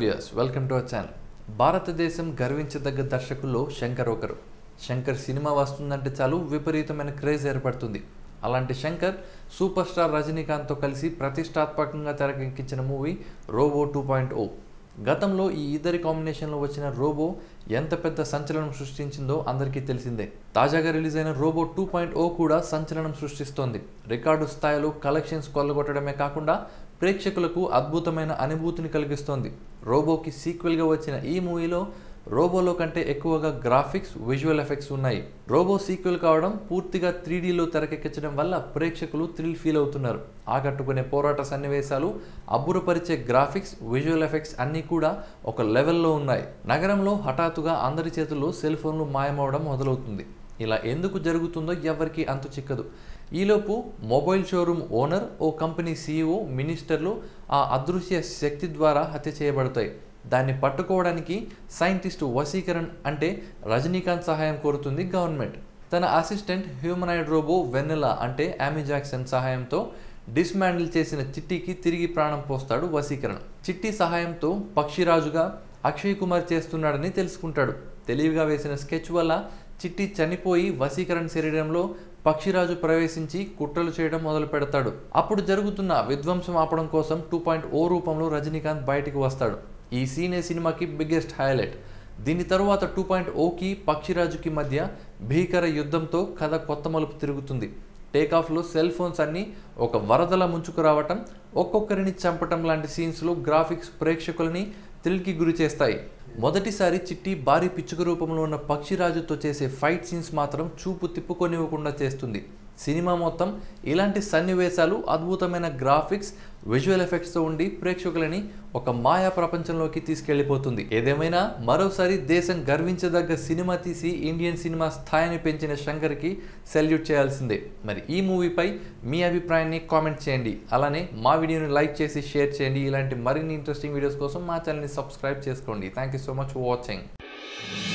Viewers welcome to our channel భారతదేశం గర్వించదగ్గ దర్శకుల్లో శంకర్ ఒకరు. శంకర్ సినిమా వస్తుందంటే చాలు విపరీతమైన క్రేజ్ ఏర్పడుతుంది. అలాంటి శంకర్ సూపర్ స్టార్ రజనీకాంత్తో కలిసి ప్రతిష్టాత్మకంగా తెరకెక్కించిన movie Robo two point O. గతంలో ఈ ఇద్దరి కాంబినేషన్లో వచ్చిన రోబో ఎంత పెద్ద సంచలనం సృష్టించిందో అందరికీ తెలిసిందే. తాజాగా రిలీజ్ అయిన రోబో టూ పాయింట్ ఓ కూడా సంచలనం సృష్టిస్తోంది. రికార్డు స్థాయిలో కలెక్షన్స్ కొల్లగొట్టడమే కాకుండా ప్రేక్షకులకు అద్భుతమైన అనుభూతిని కలిగిస్తోంది. రోబోకి సీక్వెల్గా వచ్చిన ఈ మూవీలో రోబోలో కంటే ఎక్కువగా గ్రాఫిక్స్ విజువల్ ఎఫెక్ట్స్ ఉన్నాయి. రోబో సీక్వెల్ కావడం పూర్తిగా త్రీడీలో తెరకెక్కించడం వల్ల ప్రేక్షకులు థ్రిల్ ఫీల్ అవుతున్నారు. ఆకట్టుకునే పోరాట సన్నివేశాలు అబ్బురపరిచే గ్రాఫిక్స్ విజువల్ ఎఫెక్ట్స్ అన్నీ కూడా ఒక లెవెల్లో ఉన్నాయి. నగరంలో హఠాత్తుగా అందరి చేతుల్లో సెల్ ఫోన్లు మాయమవడం మొదలవుతుంది. ఇలా ఎందుకు జరుగుతుందో ఎవరికి అంతు చిక్కదు. ఈలోపు మొబైల్ షోరూమ్ ఓనర్ ఓ కంపెనీ సీఈఓ మినిస్టర్లు ఆ అదృశ్య శక్తి ద్వారా హత్య చేయబడతాయి. దాన్ని పట్టుకోవడానికి సైంటిస్ట్ వసీకరణ్ అంటే రజనీకాంత్ సహాయం కోరుతుంది గవర్నమెంట్. తన అసిస్టెంట్ హ్యూమనాయిడ్ రోబో వెన్నెలా అంటే ఆమీ జాక్సన్ సహాయంతో డిస్మాండిల్ చేసిన చిట్టికి తిరిగి ప్రాణం పోస్తాడు వసీకరణ్ చిట్టి సహాయంతో పక్షిరాజుగా అక్షయ్ కుమార్ చేస్తున్నాడని తెలుసుకుంటాడు. తెలివిగా వేసిన స్కెచ్ వల్ల చిట్టి చనిపోయి వశీకరణ శరీరంలో పక్షిరాజు ప్రవేశించి కుట్రలు చేయడం మొదలు పెడతాడు. అప్పుడు జరుగుతున్న విధ్వంసం ఆపడం కోసం టూ పాయింట్ ఓ రూపంలో రజనీకాంత్ బయటికి వస్తాడు. ఈ సీనే సినిమాకి బిగ్గెస్ట్ హైలైట్. దీని తరువాత టూ పాయింట్ ఓకి పక్షిరాజుకి మధ్య భీకర యుద్ధంతో కథ కొత్త మలుపు తిరుగుతుంది. టేకాఫ్లో సెల్ ఫోన్స్ అన్నీ ఒక వరదల ముంచుకురావటం ఒక్కొక్కరిని చంపటం లాంటి సీన్స్లో గ్రాఫిక్స్ ప్రేక్షకులని థ్రిల్కి గురి చేస్తాయి. మొదటిసారి చిట్టి భారీ పిచ్చుక రూపంలో ఉన్న పక్షిరాజుతో చేసే ఫైట్ సీన్స్ మాత్రం చూపు తిప్పుకొనివ్వకుండా చేస్తుంది. సినిమా మొత్తం ఇలాంటి సన్నివేశాలు అద్భుతమైన గ్రాఫిక్స్ విజువల్ ఎఫెక్ట్స్తో ఉండి ప్రేక్షకులని ఒక మాయా ప్రపంచంలోకి తీసుకెళ్ళిపోతుంది ఏదేమైనా మరోసారి దేశం గర్వించదగ్గ సినిమా తీసి ఇండియన్ సినిమా స్థాయిని పెంచిన శంకర్కి సెల్యూట్ చేయాల్సిందే. మరి ఈ మూవీపై మీ అభిప్రాయాన్ని కామెంట్ చేయండి. అలానే మా వీడియోని లైక్ చేసి షేర్ చేయండి. ఇలాంటి మరిన్ని ఇంట్రెస్టింగ్ వీడియోస్ కోసం మా ఛానల్ని సబ్స్క్రైబ్ చేసుకోండి. Thank you so much for watching